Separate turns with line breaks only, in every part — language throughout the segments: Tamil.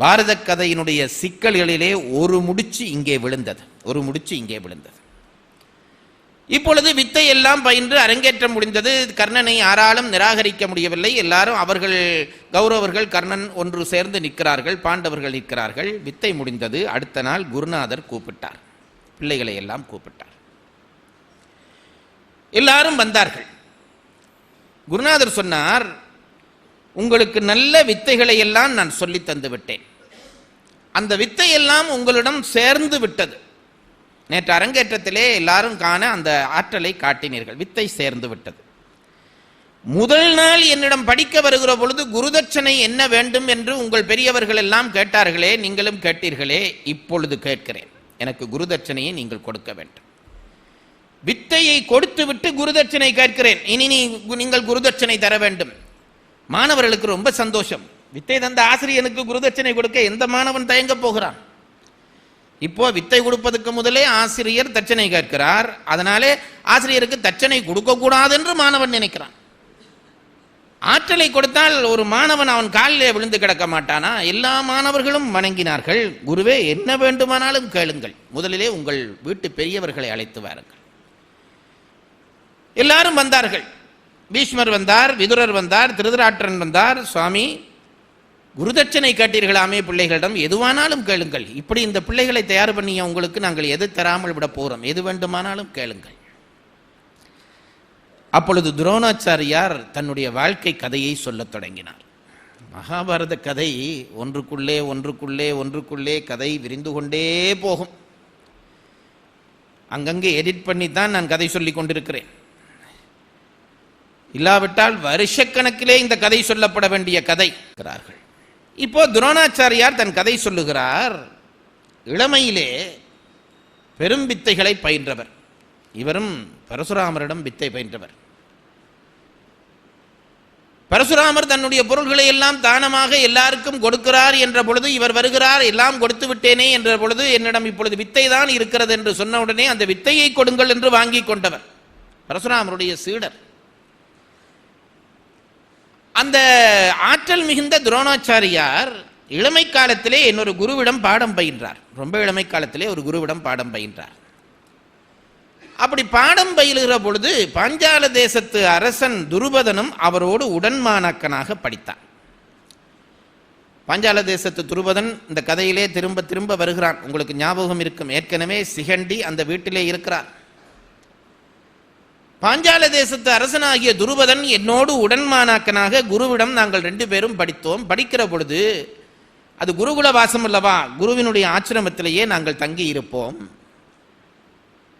பாரத கதையினுடைய சிக்கல்களிலே ஒரு முடிச்சு இங்கே விழுந்தது. ஒரு முடிச்சு இங்கே விழுந்தது. இப்பொழுது வித்தை எல்லாம் பயின்று அரங்கேற்றம் முடிந்தது. கர்ணனை யாராலும் நிராகரிக்க முடியவில்லை. எல்லாரும் அவர்கள் கௌரவர்கள் கர்ணன் ஒன்று சேர்ந்து நிற்கிறார்கள். பாண்டவர்கள் நிற்கிறார்கள். வித்தை முடிந்தது. அடுத்த நாள் குருநாதர் கூப்பிட்டார். பிள்ளைகளை எல்லாம் கூப்பிட்டார். எல்லாரும் வந்தார்கள். குருநாதர் சொன்னார் உங்களுக்கு நல்ல வித்தைகளை எல்லாம் நான் சொல்லி தந்து விட்டேன் அந்த வித்தை எல்லாம் உங்களிடம் சேர்ந்து விட்டது. நேற்று அரங்கேற்றத்திலே எல்லாரும் காண அந்த ஆற்றலை காட்டினீர்கள். வித்தை சேர்ந்து விட்டது. முதல் நாள் என்னிடம் படிக்க வருகிற பொழுது குருதட்சணை என்ன வேண்டும் என்று உங்கள் பெரியவர்கள் எல்லாம் கேட்டார்களே நீங்களும் கேட்டீர்களே இப்பொழுது கேட்கிறேன். எனக்கு குருதட்சணையை நீங்கள் கொடுக்க வேண்டும். வித்தையை கொடுத்து விட்டு குருதட்சணை கேட்கிறேன். இனி நீ நீங்கள் குருதட்சணை தர வேண்டும். மாணவர்களுக்கு ரொம்ப சந்தோஷம். வித்தை தந்த ஆசிரியனுக்கு குருதட்சணை கொடுக்க எந்த மாணவன் தயங்க போகிறான்? இப்போ வித்தை கொடுப்பதற்கு முதலே ஆசிரியர் தட்சணை கேட்கிறார். அதனாலே ஆசிரியருக்கு தட்சணை கொடுக்க கூடாது என்று மாணவன் நினைக்கிறான். ஆற்றலை கொடுத்தால் ஒரு மாணவன் அவன் காலிலே விழுந்து கிடக்க மாட்டானா? எல்லா மாணவர்களும் வணங்கினார்கள். குருவே என்ன வேண்டுமானாலும் கேளுங்கள். முதலிலே உங்கள் வீட்டு பெரியவர்களை அழைத்து வாருங்கள். எல்லாரும் வந்தார்கள். பீஷ்மர் வந்தார் விதுரர் வந்தார் திருதராற்றன் வந்தார். சுவாமி குருதட்சணை கேட்டீர்களாமே பிள்ளைகளிடம் எதுவானாலும் கேளுங்கள். இப்படி இந்த பிள்ளைகளை தயார் பண்ணிய உங்களுக்கு நாங்கள் எது தராமல் விட போகிறோம் எது வேண்டுமானாலும் கேளுங்கள். அப்பொழுது துரோணாச்சாரியார் தன்னுடைய வாழ்க்கை கதையை சொல்லத் தொடங்கினார். மகாபாரத கதை ஒன்றுக்குள்ளே ஒன்றுக்குள்ளே ஒன்றுக்குள்ளே கதை விரிந்து கொண்டே போகும். அங்கங்கே எடிட் பண்ணி தான் நான் கதை சொல்லி கொண்டிருக்கிறேன். இல்லாவிட்டால் வருஷக்கணக்கிலே இந்த கதை சொல்லப்பட வேண்டிய கதை இருக்கிறார்கள் இப்போ துரோணாச்சாரியார் தன் கதை சொல்லுகிறார். இளமையிலே பெரும் வித்தைகளை பயின்றவர். இவரும் பரசுராமரிடம் வித்தை பயின்றவர். பரசுராமர் தன்னுடைய பொருள்களை எல்லாம் தானமாக எல்லாருக்கும் கொடுக்கிறார் என்ற பொழுது இவர் வருகிறார் எல்லாம் கொடுத்து விட்டேனே என்ற பொழுது என்னிடம் இப்பொழுது வித்தை தான் இருக்கிறது என்று சொன்ன உடனே அந்த வித்தையை கொடுங்கள் என்று வாங்கி கொண்டவர். பரசுராமருடைய சீடர். அந்த ஆற்றல் மிகுந்த துரோணாச்சாரியார் இளமை காலத்திலே இன்னொரு குருவிடம் பாடம் பயின்றார். ரொம்ப இளமை காலத்திலே ஒரு குருவிடம் பாடம் பயின்றார். அப்படி பாடம் பயிலுகிற பொழுது பாஞ்சால தேசத்து அரசன் துருபதனும் அவரோடு உடன்மாணாக்கனாக படித்தான். பாஞ்சால தேசத்து துருபதன் இந்த கதையிலே திரும்ப திரும்ப வருகிறான். உங்களுக்கு ஞாபகம் இருக்கும். ஏற்கனவே சிகண்டி அந்த வீட்டிலே இருக்கிறார். பாஞ்சால தேசத்து அரசனாகிய துருபதன் என்னோடு உடன்மானாக்கனாக குருவிடம் நாங்கள் ரெண்டு பேரும் படித்தோம். படிக்கிற பொழுது அது குருகுல வாசம் அல்லவா? குருவினுடைய ஆசிரமத்திலேயே நாங்கள் தங்கி இருப்போம்.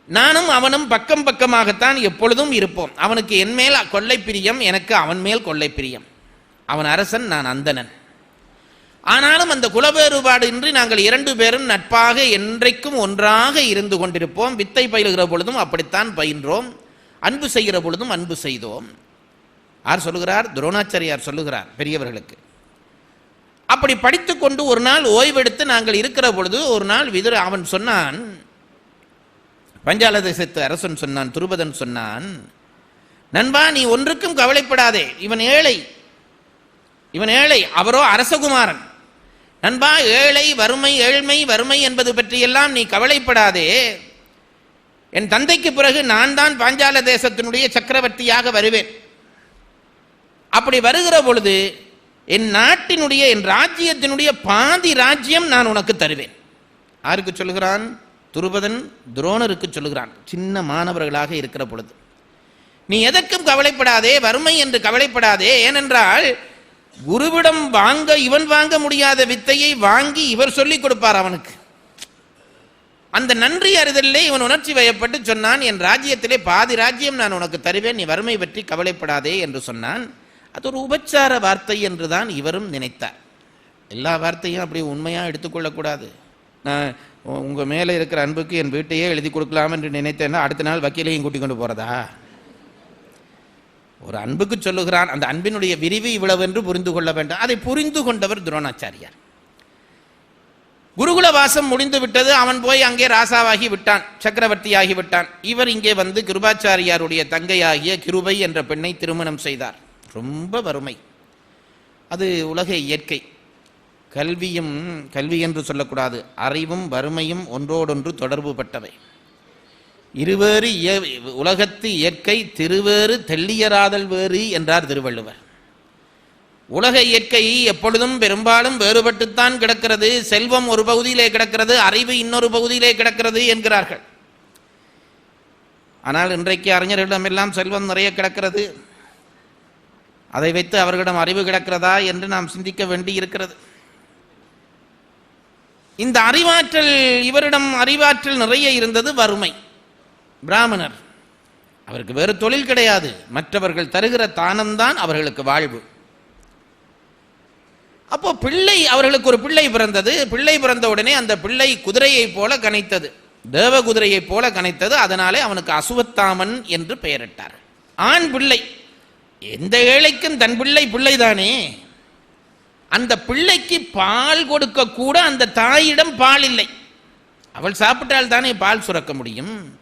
நானும் அவனும் பக்கம் பக்கமாகத்தான் எப்பொழுதும் இருப்போம். அவனுக்கு என் மேல் கொள்ளை பிரியம் எனக்கு அவன் மேல் கொள்ளை பிரியம். அவன் அரசன் நான் அந்தணன். ஆனாலும் அந்த குலவேறுபாடு இன்றி நாங்கள் இரண்டு பேரும் நட்பாக என்றைக்கும் ஒன்றாக இருந்து கொண்டிருப்போம். வித்தை பயிலுகிற பொழுதும் அப்படித்தான் பயின்றோம். அன்பு செய்கிற பொழுதும் அன்பு செய்தோம். யார் சொல்லுகிறார்? துரோணாச்சாரியார் சொல்லுகிறார் பெரியவர்களுக்கு. அப்படி படித்துக்கொண்டு ஒரு நாள் ஓய்வெடுத்து நாங்கள் இருக்கிற பொழுது ஒரு நாள் விதுர அவன் சொன்னான் பஞ்சால தேசத்து அரசன் சொன்னான் துருபதன் சொன்னான் நண்பா நீ ஒன்றுக்கும் கவலைப்படாதே. இவன் ஏழை. இவன் ஏழை அவரோ அரசகுமாரன். நண்பா ஏழை வறுமை ஏழ்மை வறுமை என்பது பற்றியெல்லாம் நீ கவலைப்படாதே. என் தந்தைக்கு பிறகு நான் தான் பாஞ்சால தேசத்தினுடைய சக்கரவர்த்தியாக வருவேன். அப்படி வருகிற பொழுது என் நாட்டினுடைய என் ராஜ்யத்தினுடைய பாதி ராஜ்யம் நான் உனக்கு தருவேன். யாருக்கு சொல்லுகிறான்? துருபதன் துரோணருக்கு சொல்லுகிறான். சின்ன மாணவர்களாக இருக்கிற பொழுது. நீ எதற்கும் கவலைப்படாதே வறுமை என்று கவலைப்படாதே. ஏனென்றால் குருவிடம் வாங்க இவன் வாங்க முடியாத வித்தையை வாங்கி இவர் சொல்லிக் கொடுப்பார் அவனுக்கு. அந்த நன்றி அறிதலிலே இவன் உணர்ச்சி வயப்பட்டு சொன்னான் என் ராஜ்யத்திலே பாதி ராஜ்யம் நான் உனக்கு தருவேன் நீ வறுமை பற்றி கவலைப்படாதே என்று சொன்னான். அது ஒரு உபச்சார வார்த்தை என்றுதான் இவரும் நினைத்தார். எல்லா வார்த்தையும் அப்படி உண்மையாக எடுத்துக்கொள்ளக்கூடாது நான் உங்கள் மேலே இருக்கிற அன்புக்கு என் வீட்டையே எழுதி கொடுக்கலாம் என்று நினைத்தேன்னா அடுத்த நாள் வக்கீலையும் கூட்டிக் கொண்டு போகிறதா ஒரு அன்புக்கு சொல்லுகிறான் அந்த அன்பினுடைய விரிவு இவ்வளவு என்று புரிந்து கொள்ள வேண்டும். அதை புரிந்து கொண்டவர் துரோணாச்சாரியார். குருகுல வாசம் முடிந்து விட்டது. அவன் போய் அங்கே ராசாவாகி விட்டான். சக்கரவர்த்தியாகி விட்டான். இவர் இங்கே வந்து கிருபாச்சாரியாருடைய தங்கையாகிய கிருபை என்ற பெண்ணை திருமணம் செய்தார். ரொம்ப வறுமை. அது உலக இயற்கை. கல்வியும் கல்வி என்று சொல்லக்கூடாது. அறிவும் வறுமையும் ஒன்றோடொன்று தொடர்பு பட்டவை. இருவேறு உலகத்து இயற்கை திருவேறு தெள்ளியராதல் வேறு என்றார் திருவள்ளுவர். உலக இயற்கை எப்பொழுதும் பெரும்பாலும் வேறுபட்டுத்தான் கிடக்கிறது. செல்வம் ஒரு பகுதியிலே கிடக்கிறது அறிவு இன்னொரு பகுதியிலே கிடக்கிறது என்கிறார்கள். ஆனால் இன்றைக்கு அறிஞர்களிடமெல்லாம் செல்வம் நிறைய கிடக்கிறது. அதை வைத்து அவர்களிடம் அறிவு கிடக்கிறதா என்று நாம் சிந்திக்க வேண்டி இருக்கிறது. இந்த அறிவாற்றல் இவரிடம் அறிவாற்றல் நிறைய இருந்தது வறுமை. பிராமணர். அவருக்கு வேறு தொழில் கிடையாது. மற்றவர்கள் தருகிற தானம்தான் அவர்களுக்கு வாழ்வு. அப்போ பிள்ளை அவர்களுக்கு ஒரு பிள்ளை பிறந்தது. பிள்ளை பிறந்த உடனே அந்த பிள்ளை குதிரையைப் போல கனைத்தது. தேவ குதிரையைப் போல கனைத்தது. அதனாலே அவனுக்கு அசுவத்தாமன் என்று பெயரிட்டார். ஆண் பிள்ளை. எந்த ஏழைக்கும் தன் பிள்ளை பிள்ளைதானே? அந்த பிள்ளைக்கு பால் கொடுக்க கூட அந்த தாயிடம் பால் இல்லை. அவள் சாப்பிட்டால் தானே பால் சுரக்க முடியும்?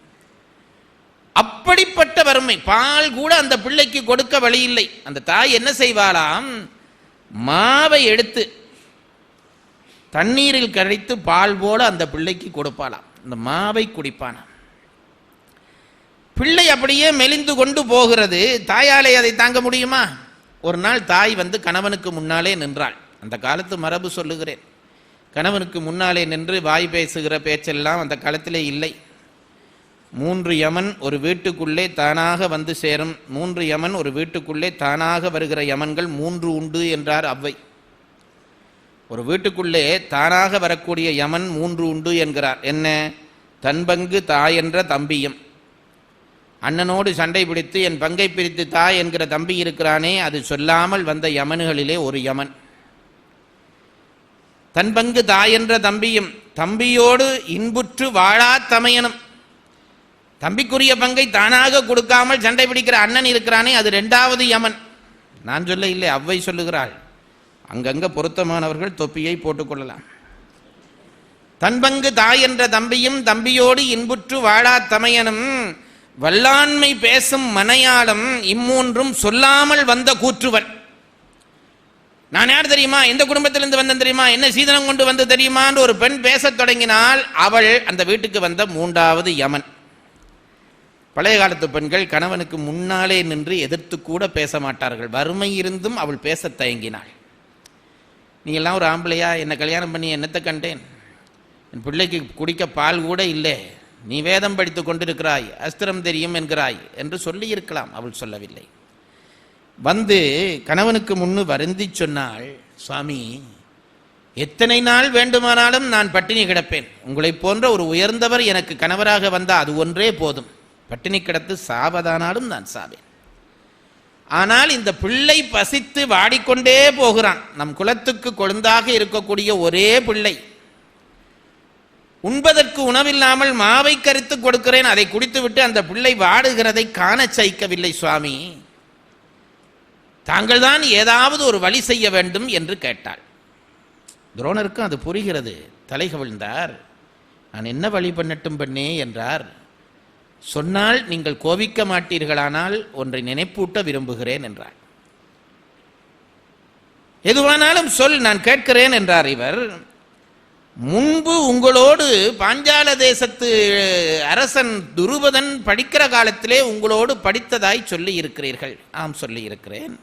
அப்படிப்பட்ட வறுமை. பால் கூட அந்த பிள்ளைக்கு கொடுக்க வழி இல்லை. அந்த தாய் என்ன செய்வாளாம்? மாவை எடுத்து தண்ணீரில் கரைத்து பால் போல அந்த பிள்ளைக்கு கொடுப்பாளாம். அந்த மாவை குடிப்பானாம். பிள்ளை அப்படியே மெலிந்து கொண்டு போகிறது. தாயாலே அதை தாங்க முடியுமா? ஒரு நாள் தாய் வந்து கணவனுக்கு முன்னாலே நின்றாள். அந்த காலத்து மரபு சொல்லுகிறேன். கணவனுக்கு முன்னாலே நின்று வாய் பேசுகிற பேச்செல்லாம் அந்த காலத்திலே இல்லை. மூன்று யமன் ஒரு வீட்டுக்குள்ளே தானாக வந்து சேரும். மூன்று யமன் ஒரு வீட்டுக்குள்ளே தானாக வருகிற யமன்கள் மூன்று உண்டு என்றார் அவ்வை. ஒரு வீட்டுக்குள்ளே தானாக வரக்கூடிய யமன் மூன்று உண்டு என்கிறார். என்ன? தன் பங்கு தாய் என்ற தம்பியும். அண்ணனோடு சண்டை பிடித்து என் பங்கை பிரித்து தாய் என்கிற தம்பி இருக்கிறானே அது சொல்லாமல் வந்த யமன்களிலே ஒரு யமன். தன் பங்கு தாய் என்ற தம்பியும் தம்பியோடு இன்புற்று வாழா தமையனும். தம்பிக்குரிய பங்கை தானாக கொடுக்காமல் சண்டை பிடிக்கிற அண்ணன் இருக்கிறானே அது ரெண்டாவது யமன். நான் சொல்ல இல்லை அவ்வை சொல்லுகிறாள். அங்கங்கே பொருத்தமானவர்கள் தொப்பியை போட்டுக்கொள்ளலாம் தன் பங்கு தாய் என்ற தம்பியும் தம்பியோடு இன்புற்று வாழா தமையனும் வல்லாண்மை பேசும் மனையாளம் இம்மூன்றும் சொல்லாமல் வந்த கூற்றுவன். நான் யார் தெரியுமா? எந்த குடும்பத்திலிருந்து வந்தேன் தெரியுமா? என்ன சீதனம் கொண்டு வந்து தெரியுமான்னு ஒரு பெண் பேசத் தொடங்கினால் அவள் அந்த வீட்டுக்கு வந்த மூன்றாவது யமன். பழைய காலத்து பெண்கள் கணவனுக்கு முன்னாலே நின்று எதிர்த்து கூட பேச மாட்டார்கள். வறுமை இருந்தும் அவள் பேசத் தயங்கினாள். நீ எல்லாம் ஒரு ஆம்பளையா? என்னை கல்யாணம் பண்ணி என்னத்தை கண்டேன்? என் பிள்ளைக்கு குடிக்க பால் கூட இல்லை. நீ வேதம் படித்து கொண்டிருக்கிறாய் அஸ்திரம் தெரியும் என்கிறாய் என்று சொல்லியிருக்கலாம் அவள் சொல்லவில்லை. வந்து கணவனுக்கு முன்னு வருந்தி சொன்னாள் சுவாமி எத்தனை நாள் வேண்டுமானாலும் நான் பட்டினி கிடப்பேன். உங்களைப் போன்ற ஒரு உயர்ந்தவர் எனக்கு கணவராக வந்தால் அது ஒன்றே போதும். பட்டினி கிடத்து சாவதானாலும் நான் சாவேன். ஆனால் இந்த பிள்ளை பசித்து வாடிக்கொண்டே போகிறான். நம் குலத்துக்கு கொழுந்தாக இருக்கக்கூடிய ஒரே பிள்ளை. உண்பதற்கு உணவில்லாமல் மாவை கரித்து கொடுக்கிறேன். அதை குடித்துவிட்டு அந்த பிள்ளை வாடுகிறதை காண சைக்கவில்லை சுவாமி. தாங்கள் தான் ஏதாவது ஒரு வழி செய்ய வேண்டும் என்று கேட்டாள். துரோணருக்கும் அது புரிகிறது. தலை கவிழ்ந்தார் நான் என்ன வழி பண்ணட்டும் பண்ணே என்றார். சொன்னால் நீங்கள் கோபிக்க மாட்டீர்களானால் ஒன்றை நினைப்பூட்ட விரும்புகிறேன் என்றார். எதுவானாலும் சொல் நான் கேட்கிறேன் என்றார் இவர். முன்பு உங்களோடு பாஞ்சால தேசத்து அரசன் துருபதன் படிக்கிற காலத்திலே உங்களோடு படித்ததாய் சொல்லி இருக்கிறீர்கள். ஆம் சொல்லி இருக்கிறேன்.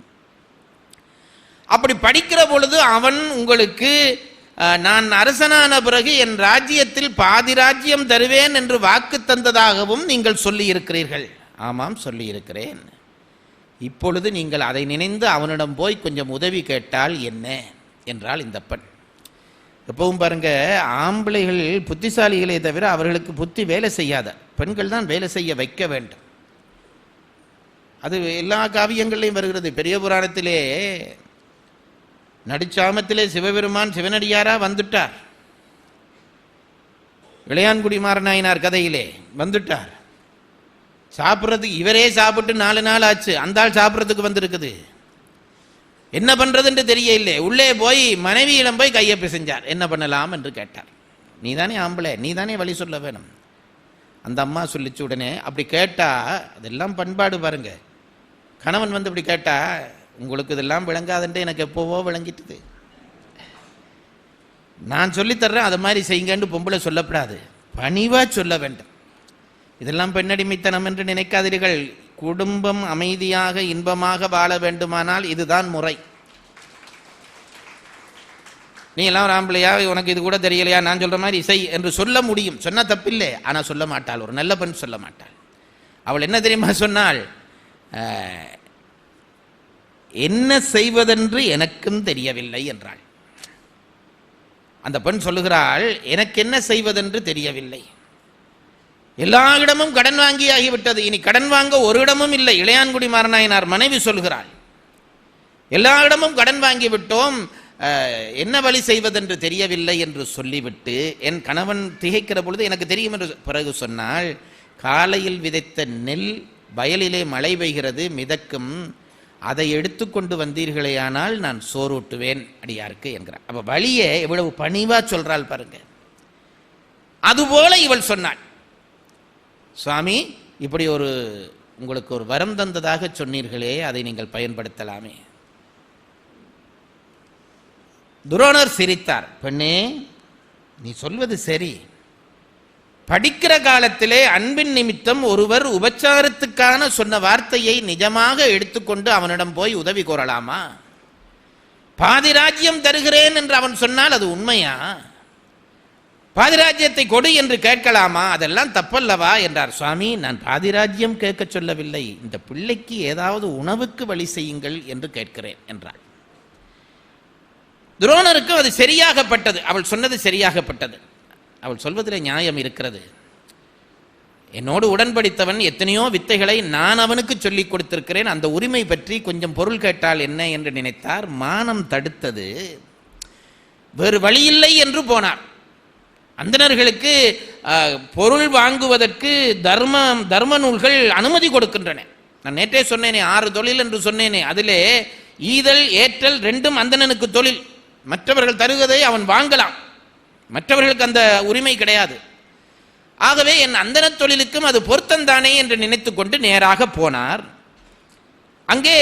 அப்படி படிக்கிற பொழுது அவன் உங்களுக்கு நான் அரசனான பிறகு என் ராஜ்யத்தில் பாதி ராஜ்யம் தருவேன் என்று வாக்கு தந்ததாகவும் நீங்கள் சொல்லியிருக்கிறீர்கள். ஆமாம் சொல்லியிருக்கிறேன். இப்பொழுது நீங்கள் அதை நினைந்து அவனிடம் போய் கொஞ்சம் உதவி கேட்டால் என்ன? என்றால் இந்த பெண். எப்பவும் பாருங்க ஆம்பளைகள் புத்திசாலிகளே தவிர அவர்களுக்கு புத்தி வேலை செய்யாத. பெண்கள் தான் வேலை செய்ய வைக்க வேண்டும். அது எல்லா காவியங்கள்லையும் வருகிறது. பெரிய புராணத்திலே நடிச்சாமத்திலே சிவபெருமான் சிவனடியாராக வந்துட்டார். இளையான்குடி மாறனாயினார் கதையிலே வந்துட்டார். சாப்பிட்றதுக்கு இவரே சாப்பிட்டு நாலு நாள் ஆச்சு அந்த ஆள் சாப்பிட்றதுக்கு வந்திருக்குது. என்ன பண்றதுன்னு தெரியல உள்ளே போய் மனைவியிடம் போய் கையை பிசைஞ்சார். என்ன பண்ணலாம் என்று கேட்டார். நீதானே ஆம்பளை நீதானே வழி சொல்ல வேணும். அந்த அம்மா சொல்லிச்சு உடனே அப்படி கேட்டால் அதெல்லாம் பண்பாடு பாருங்க. கணவன் வந்து இப்படி கேட்டால் உங்களுக்கு இதெல்லாம் விளங்காதுன்ட்டு எனக்கு எப்போவோ விளங்கிட்டுது. நான் சொல்லித்தர்றேன் அது மாதிரி செய்யுங்கன்னு பொம்பளை சொல்லப்படாது. பணிவாக சொல்ல வேண்டும். இதெல்லாம் பெண்ணடிமைத்தனம் என்று நினைக்காதீர்கள். குடும்பம் அமைதியாக இன்பமாக வாழ வேண்டுமானால் இதுதான் முறை. நீ எல்லாம் ஒரு உனக்கு இது கூட தெரியலையா? நான் சொல்கிற மாதிரி இசை என்று சொல்ல முடியும். சொன்னால் தப்பில்லை. ஆனால் சொல்ல மாட்டாள். ஒரு நல்ல பெண் சொல்ல மாட்டாள். அவள் என்ன தெரியுமா சொன்னாள் என்ன செய்வதென்று எனக்கும் தெரியவில்லை என்றாள். அந்த பெண் சொல்லுகிறாள் எனக்கு என்ன செய்வதென்று தெரியவில்லை. எல்லா இடமும் கடன் வாங்கியாகிவிட்டது. இனி கடன் வாங்க ஒரு இடமும் இல்லை. இளையான்குடி மாரநாயனார் மனைவி சொல்கிறாள் எல்லா இடமும் கடன் வாங்கி விட்டோம் என்ன வழி செய்வதென்று தெரியவில்லை என்று சொல்லிவிட்டு என் கணவன் திகைக்கிற பொழுது எனக்கு தெரியும் என்று பிறகு சொன்னால் காலையில் விதைத்த நெல் வயலிலே மழை பெய்கிறது. மிதக்கும். அதை எடுத்துக்கொண்டு வந்தீர்களேயானால் நான் சோறூட்டுவேன் அடியாருக்கு என்கிறார். அப்போ வழியை எவ்வளவு பணிவாக சொல்றாள் பாருங்க. அதுபோல இவள் சொன்னாள். சுவாமி இப்படி ஒரு உங்களுக்கு ஒரு வரம் தந்ததாக சொன்னீர்களே அதை நீங்கள் பயன்படுத்தலாமே. துரோணர் சிரித்தார். பெண்ணே நீ சொல்வது சரி. படிக்கிற காலத்திலே அன்பின் நிமித்தம் ஒருவர் உபச்சாரத்துக்கான சொன்ன வார்த்தையை நிஜமாக எடுத்துக்கொண்டு அவனிடம் போய் உதவி கோரலாமா? பாதி ராஜ்யம் தருகிறேன் என்று அவன் சொன்னால் அது உண்மையா? பாதிராஜ்யத்தை கொடு என்று கேட்கலாமா? அதெல்லாம் தப்பல்லவா என்றார். சுவாமி நான் பாதிராஜ்யம் கேட்க சொல்லவில்லை. இந்த பிள்ளைக்கு ஏதாவது உணவுக்கு வழி செய்யுங்கள் என்று கேட்கிறேன் என்றாள். துரோணருக்கு அது சரியாகப்பட்டது. அவள் சொன்னது சரியாகப்பட்டது. அவள் சொல்வதில் நியாயம் இருக்கிறது. என்னோடு உடன்படித்தவன் எத்தனையோ வித்தைகளை நான் அவனுக்கு சொல்லிக் கொடுத்திருக்கிறேன். அந்த உரிமை பற்றி கொஞ்சம் பொருள் கேட்டால் என்ன என்று நினைத்தார். மானம் தடுத்தது. வேறு வழியில்லை என்று போனார். அந்தணர்களுக்கு பொருள் வாங்குவதற்கு தர்மம் தர்ம நூல்கள் அனுமதி கொடுக்கின்றன. நான் நேற்றே சொன்னேனே ஆறு தொழில் என்று சொன்னேனே அதிலே ஈதல் ஏற்றல் ரெண்டும் அந்தணனுக்கு தொழில். மற்றவர்கள் தருவதை அவன் வாங்கலாம். மற்றவர்களுக்கு அந்த உரிமை கிடையாது. ஆகவே என் அந்தன தொழிலுக்கும் அது பொருத்தந்தானே என்று நினைத்துக்கொண்டு நேராக போனார். அங்கே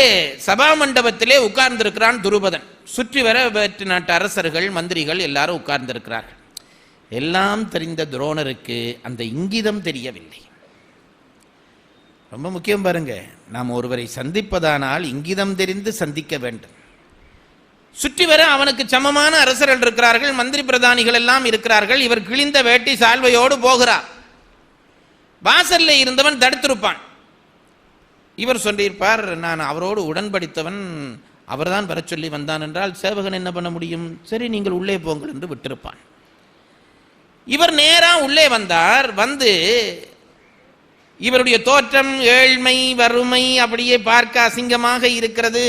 சபா மண்டபத்திலே உட்கார்ந்திருக்கிறான் துருபதன். சுற்றி வர வேற்று நாட்டு அரசர்கள் மந்திரிகள் எல்லாரும் உட்கார்ந்திருக்கிறார்கள். எல்லாம் தெரிந்த துரோணருக்கு அந்த இங்கிதம் தெரியவில்லை. ரொம்ப முக்கியம் பாருங்க நாம் ஒருவரை சந்திப்பதானால் இங்கிதம் தெரிந்து சந்திக்க வேண்டும். சுற்றி வர அவனுக்கு சமமான அரசர்கள் இருக்கிறார்கள் மந்திரி பிரதானிகள் எல்லாம் இருக்கிறார்கள். இவர் கிழிந்த வேட்டி சால்வையோடு போகிறார். வாசல்ல இருந்தவன் தடுத்திருப்பான். இவர் சொல்லியிருப்பார் நான் அவரோடு உடன்படித்தவன் அவர்தான் வர சொல்லி வந்தான் என்றால் சேவகன் என்ன பண்ண முடியும்? சரி நீங்கள் உள்ளே போங்கள் என்று விட்டிருப்பான். இவர் நேரா உள்ளே வந்தார் வந்து இவருடைய தோற்றம் ஏழ்மை வறுமை அப்படியே பார்க்க அசிங்கமாக இருக்கிறது.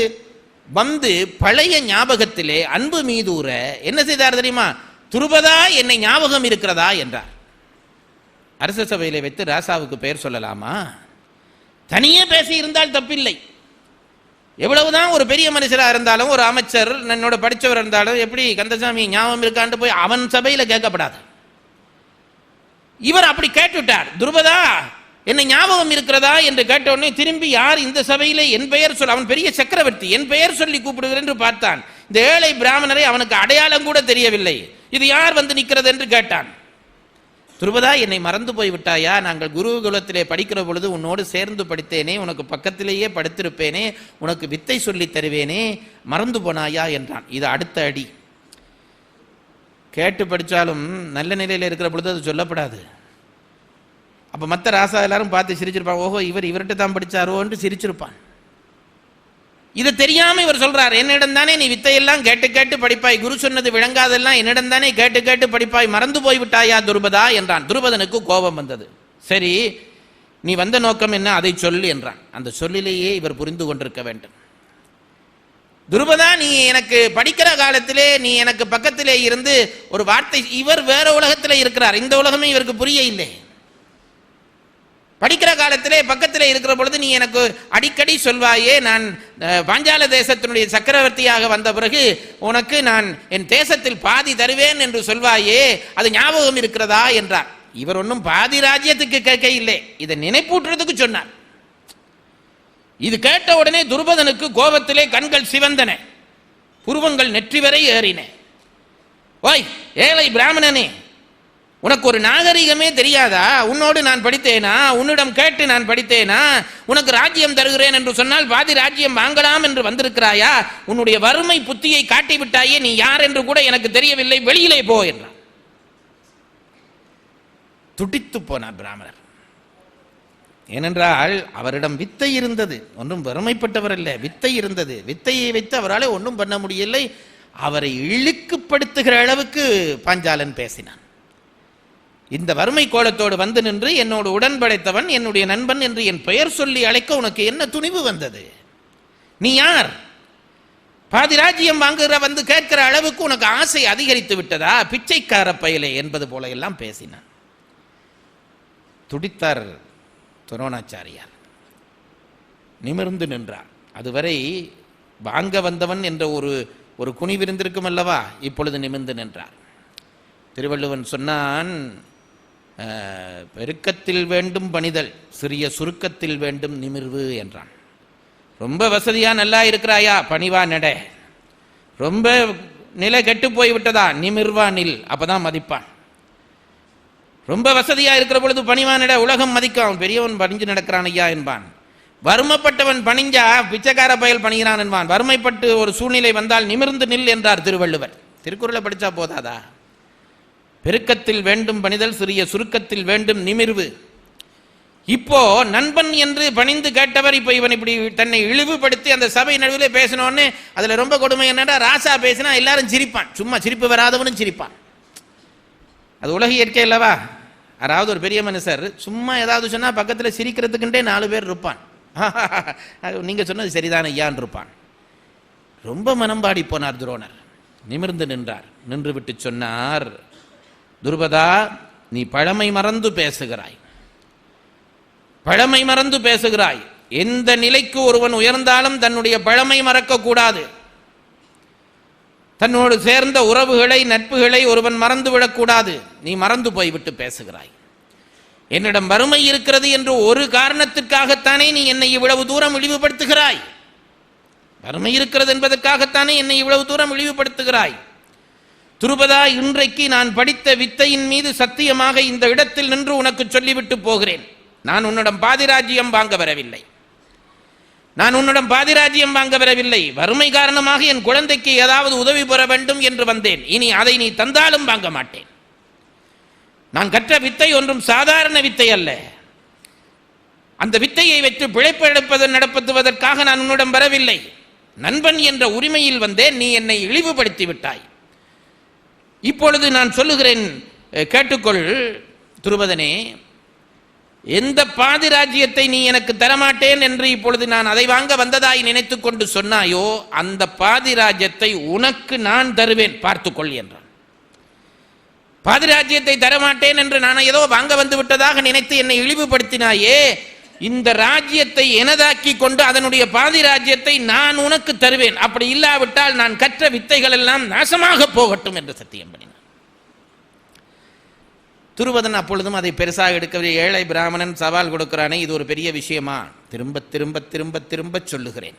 வந்து பழைய ஞாபகத்திலே அன்பு மீதூர என்ன செய்தார் தெரியுமா? துருபதா என்னை ஞாபகம் இருக்கிறதா என்றார். அரச சபையில் வைத்து ராசாவுக்கு பெயர் சொல்லலாமா? தனியே பேசி இருந்தால் தப்பில்லை. எவ்வளவுதான் ஒரு பெரிய மனுஷரா இருந்தாலும் ஒரு அமைச்சர் என்னோட படிச்சவர் இருந்தாலும் எப்படி கந்தசாமி ஞாபகம் இருக்கான்னு போய் அவன் சபையில கேட்கப்படாது. இவர் அப்படி கேட்டுவிட்டார் துருபதா என்னை ஞாபகம் இருக்கிறதா என்று கேட்ட உடனே திரும்பி யார் இந்த சபையிலே? என் பெயர் சொல் அவன் பெரிய சக்கரவர்த்தி என் பெயர் சொல்லி கூப்பிடுகிறேன் என்று பார்த்தான். இந்த ஏழை பிராமணரை அவனுக்கு அடையாளம் கூட தெரியவில்லை. இது யார் வந்து நிற்கிறது என்று கேட்டான். துருபதா என்னை மறந்து போய் விட்டாயா நாங்கள் குருகுலத்திலே படிக்கிற பொழுது உன்னோடு சேர்ந்து படித்தேனே உனக்கு பக்கத்திலேயே படித்திருப்பேனே உனக்கு வித்தை சொல்லி தருவேனே மறந்து போனாயா? என்றான். இது அடுத்த அடி. கேட்டு படித்தாலும் நல்ல நிலையில் இருக்கிற பொழுது அது சொல்லப்படாது. அப்போ மற்ற ராசா எல்லாரும் பார்த்து சிரிச்சிருப்பான் ஓஹோ இவர் இவர்கிட்ட தான் படித்தாரோன்ட்டு சிரிச்சிருப்பான் இதை தெரியாமல் இவர் சொல்கிறார் என்னிடம் தானே நீ வித்தையெல்லாம் கேட்டு கேட்டு படிப்பாய். குரு சொன்னது விளங்காதெல்லாம் என்னிடம் தானே கேட்டு கேட்டு படிப்பாய். மறந்து போய்விட்டாயா துருபதா? என்றான். துருபதனுக்கு கோபம் வந்தது. சரி நீ வந்த நோக்கம் என்ன? அதை சொல்லு என்றான். அந்த சொல்லிலேயே இவர் புரிந்து கொண்டிருக்க வேண்டும். துருபதா நீ எனக்கு படிக்கிற காலத்திலே நீ எனக்கு பக்கத்திலே இருந்து ஒரு வார்த்தை இவர் வேற உலகத்தில் இருக்கிறார். இந்த உலகமே இவருக்கு புரிய இல்லை படிக்கிற காலத்திலே பக்கத்தில் இருக்கிற பொழுது நீ எனக்கு அடிக்கடி சொல்வாயே நான் பாஞ்சால தேசத்தினுடைய சக்கரவர்த்தியாக வந்த பிறகு உனக்கு நான் என் தேசத்தில் பாதி தருவேன் என்று சொல்வாயே அது ஞாபகம் இருக்கிறதா என்றார். இவர் ஒன்றும் பாதி ராஜ்யத்துக்கு கேட்க இல்லை இதை நினைப்பூட்டுறதுக்கு சொன்னார். இது கேட்ட உடனே துருபதனுக்கு கோபத்திலே கண்கள் சிவந்தன. புருவங்கள் நெற்றி வரை ஏறின. ஓய் ஏழை பிராமணனே உனக்கு ஒரு நாகரிகமே தெரியாதா? உன்னோடு நான் படித்தேனா? உன்னிடம் கேட்டு நான் படித்தேனா? உனக்கு ராஜ்யம் தருகிறேன் என்று சொன்னால் பாதி ராஜ்யம் வாங்கலாம் என்று வந்திருக்கிறாயா? உன்னுடைய வறுமை புத்தியை காட்டிவிட்டாயே நீ யார் என்று கூட எனக்கு தெரியவில்லை. வெளியிலே போ என்றான். துடித்து போனார் பிராமணர். ஏனென்றால் அவரிடம் வித்தை இருந்தது. ஒன்றும் வறுமைப்பட்டவர் அல்ல. வித்தை இருந்தது. வித்தையை வைத்து அவரால் ஒன்றும் பண்ண முடியலை. அவரை இழுக்குப்படுத்துகிற அளவுக்கு பாஞ்சாலன் பேசினான். இந்த வறுமை கோலத்தோடு வந்து நின்று என்னோடு உடன்படைத்தவன் என்னுடைய நண்பன் என்று என் பெயர் சொல்லி அழைக்க உனக்கு என்ன துணிவு வந்தது? நீ யார்? பாதி ராஜ்யம் வாங்குகிற வந்து கேட்கிற அளவுக்கு உனக்கு ஆசை அதிகரித்து விட்டதா? பிச்சைக்கார பயலே என்பது போல எல்லாம் பேசினான். துடித்தார் துரோணாச்சாரியார். நிமிர்ந்து நின்றார். அதுவரை வாங்க வந்தவன் என்ற ஒரு ஒரு குனிவிருந்திருக்கும் அல்லவா? இப்பொழுது நிமிர்ந்து நின்றார். திருவள்ளுவன் சொன்னான் பெருக்கத்தில் வேண்டும் பணிதல் சிறிய சுருக்கத்தில் வேண்டும் நிமிர்வு என்றான். ரொம்ப வசதியா நல்லா இருக்கிறாயா பணிவா நட. ரொம்ப நிலை கெட்டு போய் விட்டதா நிமிர்வா நில் அப்பதான் மதிப்பான். ரொம்ப வசதியா இருக்கிற பொழுது பணிவானிட உலகம் மதிக்கும் அவன் பெரியவன் பணிஞ்சு நடக்கிறான் ஐயா என்பான். வறுமைப்பட்டவன் பணிஞ்சா பிச்சைக்கார பயல் பணிகிறான் என்பான். வறுமைப்பட்டு ஒரு சூழ்நிலை வந்தால் நிமிர்ந்து நில் என்றார் திருவள்ளுவர். திருக்குறளை படித்தா போதாதா? பெருக்கத்தில் வேண்டும் பணிதல் சிறிய சுருக்கத்தில் வேண்டும் நிமிர்வு. இப்போ நண்பன் என்று பணிந்து கேட்டவர் இப்போ இவன் இப்படி தன்னை இழிவுபடுத்தி அந்த சபை நடுவில் பேசினோன்னு அதுல ரொம்ப கொடுமை என்னடா ராசா பேசினா எல்லாரும் சிரிப்பான். சும்மா சிரிப்பு வராதவனும் சிரிப்பான். அது உலக இயற்கை அல்லவா? யாராவது ஒரு பெரிய மனுஷர் சும்மா ஏதாவது சொன்னா பக்கத்துல சிரிக்கிறதுக்குண்டே நாலு பேர் இருப்பான். நீங்கள் நீங்க சொன்னது சரிதான ஐயான் இருப்பான். ரொம்ப மனம்பாடி போனார் துரோணர். நிமிர்ந்து நின்றார். நின்று விட்டு சொன்னார். துருபதா நீ பழமை மறந்து பேசுகிறாய். பழமை மறந்து பேசுகிறாய். எந்த நிலைக்கு ஒருவன் உயர்ந்தாலும் தன்னுடைய பழமை மறக்கக்கூடாது. தன்னோடு சேர்ந்த உறவுகளை நட்புகளை ஒருவன் மறந்து விடக்கூடாது. நீ மறந்து போய்விட்டு பேசுகிறாய். என்னிடம் வறுமை இருக்கிறது என்று ஒரு காரணத்திற்காகத்தானே நீ என்னை இவ்வளவு தூரம் இழிவுபடுத்துகிறாய்? வறுமை இருக்கிறது என்பதற்காகத்தானே என்னை இவ்வளவு தூரம் இழிவுபடுத்துகிறாய்? துருபதா இன்றைக்கு நான் படித்த வித்தையின் மீது சத்தியமாக இந்த இடத்தில் நின்று உனக்கு சொல்லிவிட்டு போகிறேன். நான் உன்னிடம் பாதிராஜ்யம் வாங்க வரவில்லை. நான் உன்னிடம் பாதிராஜ்யம் வாங்க வரவில்லை. வறுமை காரணமாக என் குழந்தைக்கு ஏதாவது உதவி பெற வேண்டும் என்று வந்தேன். இனி அதை நீ தந்தாலும் வாங்க மாட்டேன். நான் கற்ற வித்தை ஒன்றும் சாதாரண வித்தை அல்ல. அந்த வித்தையை வைத்து பிழைப்பு எடுப்பது நடப்பதுவதற்காக நான் உன்னிடம் வரவில்லை. நண்பன் என்ற உரிமையில் வந்தேன். நீ என்னை இழிவுபடுத்தி விட்டாய். இப்பொழுது நான் சொல்லுகிறேன் கேட்டுக்கொள் துருபதனே. எந்த பாதிராஜ்யத்தை நீ எனக்கு தரமாட்டேன் என்று இப்பொழுது நான் அதை வாங்க வந்ததாய் நினைத்து கொண்டு சொன்னாயோ அந்த பாதிராஜ்யத்தை உனக்கு நான் தருவேன் பார்த்துக்கொள் என்றான். பாதிராஜ்யத்தை தரமாட்டேன் என்று நான் ஏதோ வாங்க வந்து விட்டதாக நினைத்து என்னை இழிவுபடுத்தினாயே இந்த ராஜ்யத்தை எனதாக்கி கொண்டு அதனுடைய பாதி ராஜ்யத்தை நான் உனக்கு தருவேன். அப்படி இல்லாவிட்டால் நான் கற்ற வித்தைகள் எல்லாம் நாசமாக போகட்டும் என்று சத்தியம் பண்ணினான். துருவதன் அப்பொழுதும் அதை பெருசாக எடுக்கவில்லை. ஏழை பிராமணன் சவால் கொடுக்கிறானே இது ஒரு பெரிய விஷயமா? திரும்ப திரும்ப திரும்ப திரும்ப சொல்லுகிறேன்.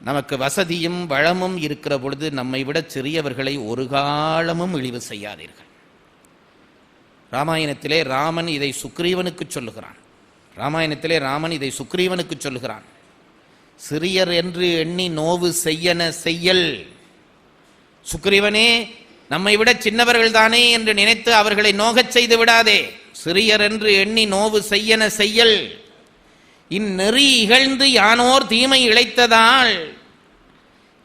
நமக்கு வசதியும் வளமும் இருக்கிற பொழுது நம்மை விட சிறியவர்களை ஒரு காலமும் இழிவு செய்யாதீர்கள். ராமாயணத்திலே ராமன் இதை சுக்ரீவனுக்கு சொல்லுகிறான். ராமாயணத்திலே ராமன் இதை சுக்ரீவனுக்கு சொல்லுகிறான். சிறியர் என்று எண்ணி நோவு செய்யன செய்யல். சுக்ரீவனே நம்மை விட சின்னவர்கள் தானே என்று நினைத்து அவர்களை நோகச் செய்து விடாதே. சிறியர் என்று எண்ணி நோவு செய்யன செய்யல். இந்நெறி இகழ்ந்து யானோர் தீமை இழைத்ததால்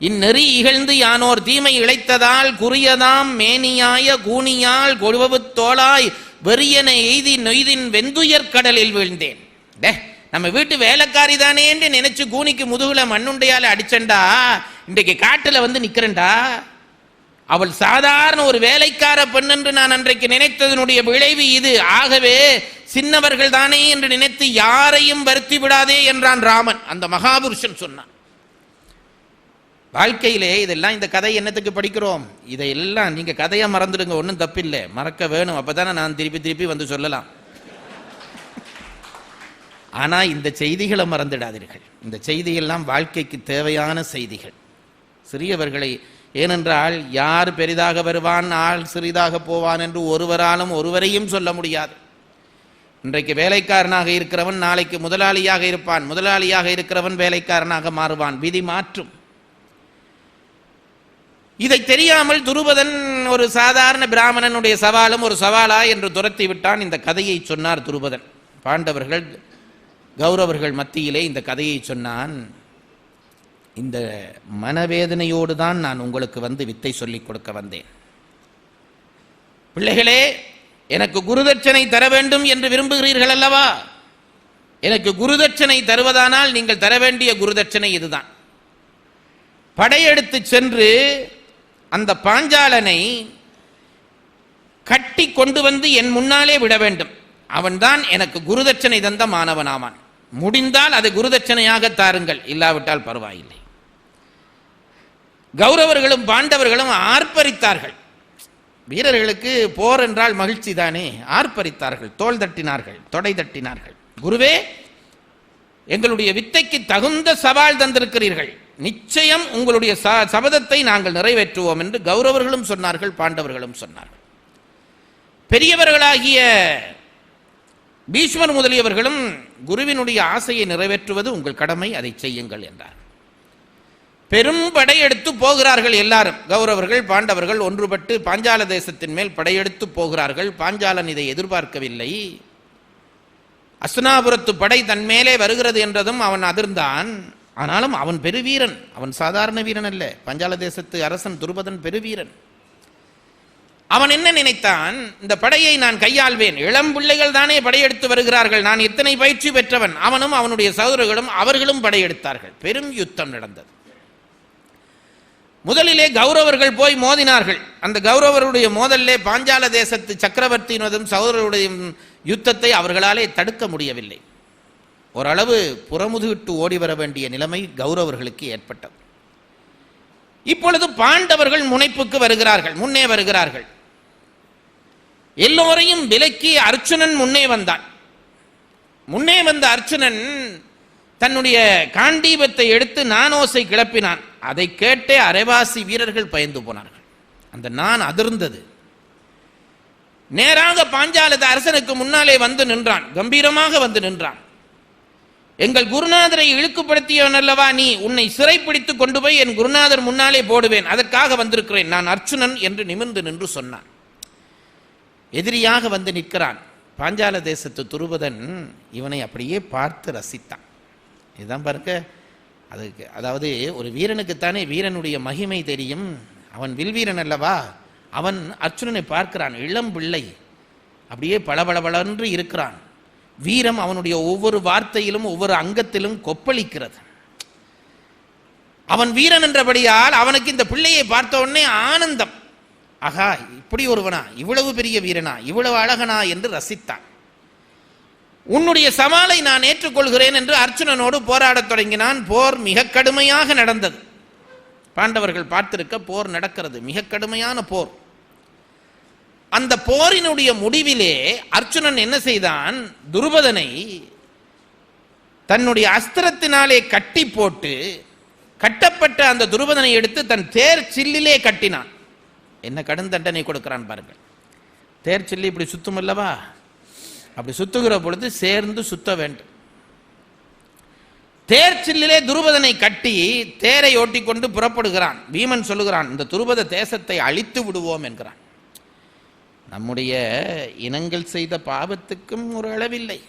இந்நெறி இகழ்ந்து யானோர் தீமை இழைத்ததால் குறியதாம் மேனியாய கூனியால் கொழுவவு தோளாய் வெறியனை எய்தி நொய்தின் வெந்துயர் கடலில் வீழ்ந்தேன். டே நம்ம வீட்டு வேலைக்காரி தானே என்று நினைச்சு கூனிக்கு முதுகுல மண்ணுண்டையால அடிச்சண்டா இன்றைக்கு காட்டுல வந்து நிக்கிறண்டா அவள் சாதாரண ஒரு வேலைக்கார பெண் என்று நான் அன்றைக்கு நினைத்ததனுடைய விளைவு இது. ஆகவே சின்னவர்கள் தானே என்று நினைத்து யாரையும் வருத்தி விடாதே என்றான் ராமன். அந்த மகாபுருஷன் சொன்னான். வாழ்க்கையிலே இதெல்லாம் இந்த கதை என்னத்துக்கு படிக்கிறோம்? இதையெல்லாம் நீங்க கதையா மறந்துடுங்க ஒன்றும் தப்பில்லை. மறக்க வேணும். அப்பதானே நான் திருப்பி திருப்பி வந்து சொல்லலாம். ஆனா இந்த செய்திகளை மறந்துடாதீர்கள். இந்த செய்தியெல்லாம் வாழ்க்கைக்கு தேவையான செய்திகள். சிறியவர்களை ஏனென்றால் யார் பெரிதாக வருவான் ஆள் சிறிதாக போவான் என்று ஒருவராலும் ஒருவரையும் சொல்ல முடியாது. இன்றைக்கு வேலைக்காரனாக இருக்கிறவன் நாளைக்கு முதலாளியாக இருப்பான். முதலாளியாக இருக்கிறவன் வேலைக்காரனாக மாறுவான். விதி மாற்றும். இதை தெரியாமல் துருபதன் ஒரு சாதாரண பிராமணனுடைய சவாலும் ஒரு சவாலா என்று துரத்தி விட்டான் இந்த கதையை சொன்னார் துருபதன். பாண்டவர்கள் கௌரவர்கள் மத்தியிலே இந்த கதையை சொன்னான். இந்த மனவேதனையோடு தான் நான் உங்களுக்கு வந்து வித்தை சொல்லிக் கொடுக்க வந்தேன். பிள்ளைகளே எனக்கு குருதட்சணை தர வேண்டும் என்று விரும்புகிறீர்கள் அல்லவா? எனக்கு குருதட்சணை தருவதானால் நீங்கள் தர வேண்டிய குருதட்சணை இதுதான். படையெடுத்து சென்று அந்த பாஞ்சாலனை கட்டி கொண்டு வந்து என் முன்னாலே விட வேண்டும். அவன்தான் எனக்கு குருதட்சணை தந்த மாணவனாவான். முடிந்தால் அதை குருதட்சணையாக தாருங்கள். இல்லாவிட்டால் பரவாயில்லை. கௌரவர்களும் பாண்டவர்களும் ஆர்ப்பரித்தார்கள். வீரர்களுக்கு போர் என்றால் மகிழ்ச்சி தானே ஆர்ப்பரித்தார்கள் தோள் தட்டினார்கள் தொடை தட்டினார்கள். குருவே எங்களுடைய வித்தைக்கு தகுந்த சவால் தந்திருக்கிறீர்கள். நிச்சயம் உங்களுடைய ச- சபதத்தை நாங்கள் நிறைவேற்றுவோம் என்று கௌரவர்களும் சொன்னார்கள் பாண்டவர்களும் சொன்னார்கள். பெரியவர்களாகிய பீஷ்மர் முதலியவர்களும் குருவினுடைய ஆசையை நிறைவேற்றுவது உங்கள் கடமை அதை செய்யுங்கள் என்றார். பெரும் படையெடுத்து போகிறார்கள் எல்லாரும். கௌரவர்கள் பாண்டவர்கள் ஒன்றுபட்டு பாஞ்சால தேசத்தின் மேல் படையெடுத்து போகிறார்கள். பாஞ்சாலன் இதை எதிர்பார்க்கவில்லை. அஸ்னாபுரத்து படை தன் மேலே வருகிறது என்றதும் அவன் அதிர்ந்தான். ஆனாலும் அவன் பெருவீரன். அவன் சாதாரண வீரன் அல்ல. பஞ்சால தேசத்து அரசன் துருபதன் பெருவீரன். அவன் என்ன நினைத்தான்? இந்த படையை நான் கையாள்வேன். இளம் பிள்ளைகள் தானே படையெடுத்து வருகிறார்கள். நான் எத்தனை பயிற்சி பெற்றவன். அவனும் அவனுடைய சகோதரர்களும் அவர்களும் படையெடுத்தார்கள். பெரும் யுத்தம் நடந்தது. முதலிலே கௌரவர்கள் போய் மோதினார்கள். அந்த கௌரவருடைய மோதலிலே பாஞ்சால தேசத்து சக்கரவர்த்தியினதும் சகோதரருடைய யுத்தத்தை அவர்களாலே தடுக்க முடியவில்லை. ஓரளவு புறமுதுகிட்டு ஓடி வர வேண்டிய நிலைமை கௌரவர்களுக்கு ஏற்பட்டது. இப்பொழுது பாண்டவர்கள் முனைப்புக்கு வருகிறார்கள் முன்னே வருகிறார்கள். எல்லோரையும் விலக்கி அர்ச்சுனன் முன்னே வந்தான். முன்னே வந்த அர்ச்சுனன் தன்னுடைய காண்டீபத்தை எடுத்து நானோசை கிளப்பினான். அதை கேட்டே அரைவாசி வீரர்கள் பயந்து போனார்கள். அந்த நான் அதிர்ந்தது. நேராக பாஞ்சாலத அரசனுக்கு முன்னாலே வந்து நின்றான் கம்பீரமாக வந்து நின்றான். எங்கள் குருநாதரை இழுக்குப்படுத்தியவன் அல்லவா நீ? உன்னை சிறைப்பிடித்து கொண்டு போய் என் குருநாதர் முன்னாலே போடுவேன். அதற்காக வந்திருக்கிறேன். நான் அர்ச்சுனன் என்று நிமிர்ந்து நின்று சொன்னான். எதிரியாக வந்து நிற்கிறான். பாஞ்சால தேசத்து துருபதன் இவனை அப்படியே பார்த்து ரசித்தான். இதுதான் பாருங்க அதுக்கு அதாவது ஒரு வீரனுக்குத்தானே வீரனுடைய மகிமை தெரியும். அவன் வில்வீரன் அல்லவா? அவன் அர்ச்சுனனை பார்க்கிறான். இளம் பிள்ளை அப்படியே பளபளபளன்று இருக்கிறான். வீரம் அவனுடைய ஒவ்வொரு வார்த்தையிலும் ஒவ்வொரு அங்கத்திலும் கொப்பளிக்கிறது. அவன் வீரன் என்றபடியால் அவனுக்கு இந்த பிள்ளையை பார்த்த உடனே ஆனந்தம். ஆகா இப்படி ஒருவனா? இவ்வளவு பெரிய வீரனா? இவ்வளவு அழகனா? என்று ரசித்தான். உன்னுடைய சவாலை நான் ஏற்றுக்கொள்கிறேன் என்று அர்ச்சுனனோடு போராடத் தொடங்கினான். போர் மிக கடுமையாக நடந்தது. பாண்டவர்கள் பார்த்திருக்க போர் நடக்கிறது. மிக கடுமையான போர். அந்த போரினுடைய முடிவிலே அர்ச்சுனன் என்ன செய்தான்? துருபதனை தன்னுடைய அஸ்திரத்தினாலே கட்டி போட்டு கட்டப்பட்ட அந்த துருபதனை எடுத்து தன் தேர் சில்லிலே கட்டினான். என்ன கடும் தண்டனை கொடுக்கிறான் பாருங்கள். தேர் சில்லி இப்படி சுத்தும் அல்லவா? அப்படி சுத்துகிற பொழுது சேர்ந்து சுத்த வேண்டும். தேர் சில்லிலே துருபதனை கட்டி தேரை ஓட்டிக்கொண்டு புறப்படுகிறான். பீமன் சொல்லுகிறான் இந்த துருபத தேசத்தை அழித்து விடுவோம் என்கிறான். நம்முடைய இனங்கள் செய்த பாவத்துக்கும் ஒரு அளவில்லை.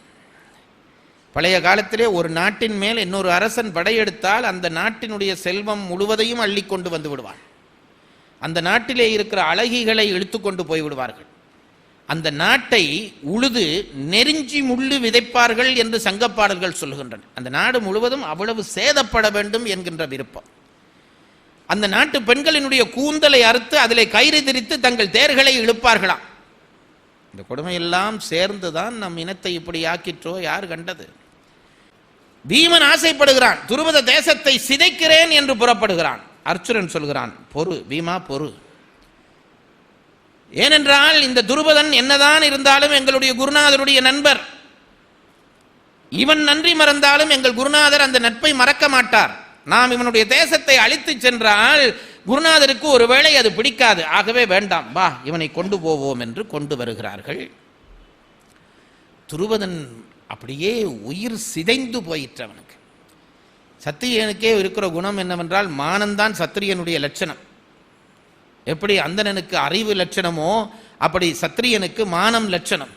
பழைய காலத்திலே ஒரு நாட்டின் மேல் இன்னொரு அரசன் படையெடுத்தால் அந்த நாட்டினுடைய செல்வம் முழுவதையும் அள்ளி கொண்டு வந்து விடுவான். அந்த நாட்டிலே இருக்கிற அழகிகளை இழுத்து கொண்டு போய் விடுவார்கள். அந்த நாட்டை உழுது நெருஞ்சி முள்ளு விதைப்பார்கள் என்று சங்கப்பாடல்கள் சொல்கின்றன அந்த நாடு முழுவதும் அவ்வளவு சேதப்பட வேண்டும் என்கின்ற விருப்பம். அந்த நாட்டு பெண்களினுடைய கூந்தலை அறுத்து அதிலே கயிறு திரித்து தங்கள் தேர்களை இழுப்பார்களாம். இந்த கொடுமையெல்லாம் சேர்ந்து தான் நம் இனத்தை இப்படி ஆக்கிற்றோ? யார் கண்டது? பீமன் ஆசைப்படுகிறான் துருவத தேசத்தை சிதைக்கிறேன் என்று புறப்படுகிறான். அர்ச்சுனன் சொல்கிறான் பொறு பீமா பொறு. ஏனென்றால் இந்த துருபதன் என்னதான் இருந்தாலும் எங்களுடைய குருநாதருடைய நண்பர். இவன் நன்றி மறந்தாலும் எங்கள் குருநாதர் அந்த நட்பை மறக்க மாட்டார். நாம் இவனுடைய தேசத்தை அழித்து சென்றால் குருநாதருக்கு ஒருவேளை அது பிடிக்காது. ஆகவே வேண்டாம் வா இவனை கொண்டு போவோம் என்று கொண்டு வருகிறார்கள். துருவதன் அப்படியே உயிர் சிதைந்து போயிற்று அவனுக்கு. சத்திரியனுக்கே இருக்கிற குணம் என்னவென்றால் மானந்தான் சத்திரியனுடைய லட்சணம். எப்படி அந்தணனுக்கு அறிவு லட்சணமோ அப்படி சத்திரியனுக்கு மானம் லட்சணம்.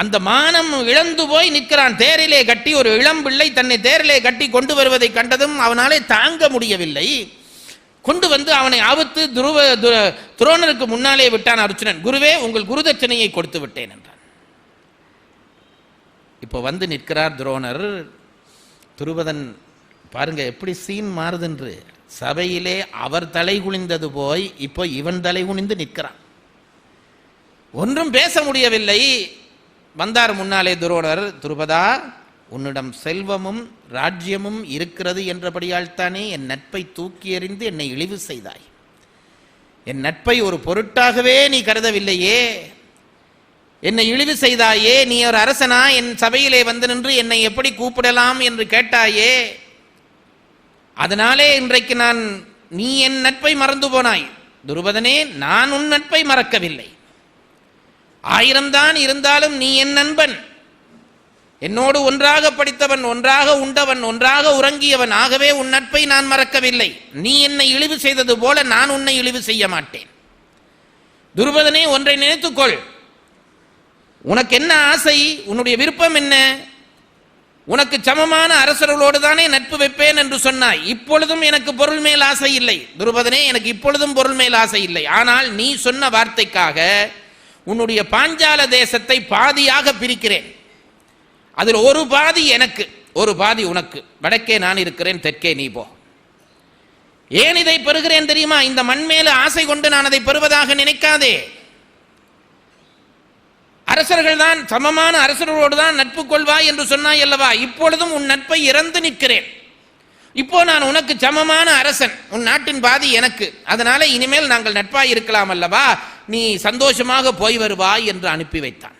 அந்த மானம் இழந்து போய் நிற்கிறான். தேரிலே கட்டி ஒரு இளம் பிள்ளை தன்னை தேரிலே கட்டி கொண்டு வருவதை கண்டதும் அவனாலே தாங்க முடியவில்லை. கொண்டு வந்து அவனை ஆபத்து துருவ து- துரோணருக்கு முன்னாலே விட்டான் அர்ச்சுனன். குருவே உங்கள் குருதட்சணையை கொடுத்து விட்டேன் என்றான். இப்போ வந்து நிற்கிறார் துரோணர். துருவதன் பாருங்க எப்படி சீன் மாறுதென்று. சபையிலே அவர் தலை குனிந்தது போய் இப்போ இவன் தலை குனிந்து நிற்கிறான். ஒன்றும் பேச முடியவில்லை. வந்தார் முன்னாலே துரோணர் துருபதா உன்னிடம் செல்வமும் ராஜ்யமும் இருக்கிறது என்றபடியால் தானே என் நட்பை தூக்கி எறிந்து என்னை இழிவு செய்தாய். என் நட்பை ஒரு பொருட்டாகவே நீ கருதவில்லையே. என்னை இழிவு செய்தாயே நீ ஒரு அரசனா என் சபையிலே வந்து நின்று என்னை எப்படி கூப்பிடலாம் என்று கேட்டாயே. அதனாலே இன்றைக்கு நான் நீ என் நட்பை மறந்து போனாய். துருபதனே நான் உன் நட்பை மறக்கவில்லை. ஆயிரம்தான் இருந்தாலும் நீ என் நண்பன். என்னோடு ஒன்றாக படித்தவன் ஒன்றாக உண்டவன் ஒன்றாக உறங்கியவன் ஆகவே உன் நட்பை நான் மறக்கவில்லை. நீ என்னை இழிவு செய்தது போல நான் உன்னை இழிவு செய்ய மாட்டேன். துருபதனே ஒன்றை நினைத்துக்கொள். உனக்கு என்ன ஆசை? உன்னுடைய விருப்பம் என்ன? உனக்கு சமமான அரசர்களோடு தானே நட்பு வைப்பேன் என்று சொன்னாய். இப்பொழுதும் எனக்கு பொருள் மேல் ஆசை இல்லை. துருபதனே எனக்கு இப்பொழுதும் பொருள் மேல் ஆசை இல்லை. ஆனால் நீ சொன்ன வார்த்தைக்காக உன்னுடைய பாஞ்சால தேசத்தை பாதியாக பிரிக்கிறேன். அதில் ஒரு பாதி எனக்கு ஒரு பாதி உனக்கு. வடக்கே நான் இருக்கிறேன் தெற்கே நீ போ. ஏன் இதை பெறுகிறேன் தெரியுமா? இந்த மண் மேல ஆசை கொண்டு நான் அதை பெறுவதாக நினைக்காதே. அரசர்கள் தான் சமமான அரசர்களோடு தான் நட்பு கொள்வாய் என்று சொன்னாய் அல்லவா? இப்பொழுதும் உன் நட்பை இறந்து நிற்கிறேன். இப்போ நான் உனக்கு சமமான அரசன். உன் நாட்டின் பாதி எனக்கு. அதனால இனிமேல் நாங்கள் நட்பாய் இருக்கலாம் அல்லவா? நீ சந்தோஷமாக போய் வருவாய் என்று அனுப்பி வைத்தான்.